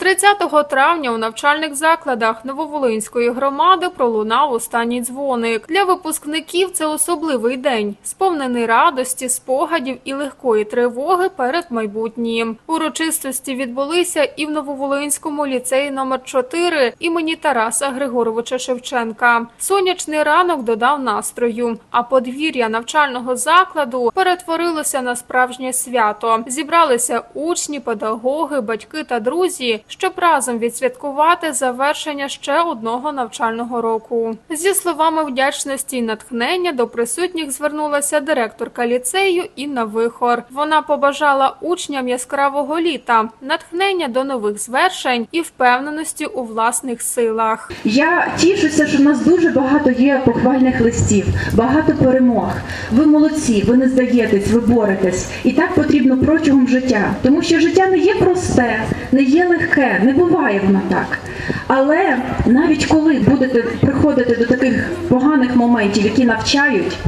30 травня у навчальних закладах Нововолинської громади пролунав останній дзвоник. Для випускників це особливий день, сповнений радості, спогадів і легкої тривоги перед майбутнім. Урочистості відбулися і в Нововолинському ліцеї номер 4 імені Тараса Григоровича Шевченка. Сонячний ранок додав настрою, а подвір'я навчального закладу перетворилося на справжнє свято. Зібралися учні, педагоги, батьки та друзі, щоб разом відсвяткувати завершення ще одного навчального року. Зі словами вдячності і натхнення до присутніх звернулася директорка ліцею Інна Вихор. Вона побажала учням яскравого літа, натхнення до нових звершень і впевненості у власних силах. Я тішуся, що в нас дуже багато є похвальних листів, багато перемог. Ви молодці, ви не здаєтесь, ви боретесь. І так потрібно протягом життя, тому що життя не є просте, не є легке, не буває воно так. Але навіть коли будете приходити до таких поганих моментів, які навчають,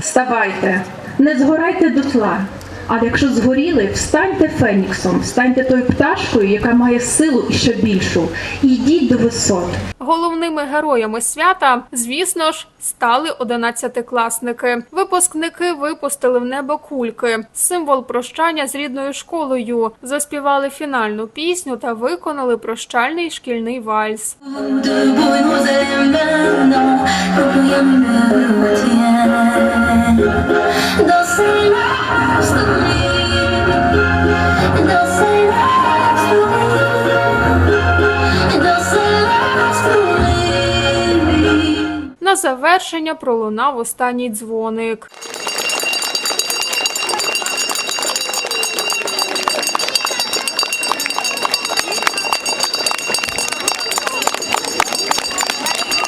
ставайте, не згорайте дотла. А якщо згоріли, встаньте феніксом, встаньте тою пташкою, яка має силу і ще більшу, і йдіть до висот. Головними героями свята, звісно ж, стали одинадцятикласники. Випускники випустили в небо кульки, символ прощання з рідною школою. Заспівали фінальну пісню та виконали прощальний шкільний вальс. На завершення пролунав останній дзвоник.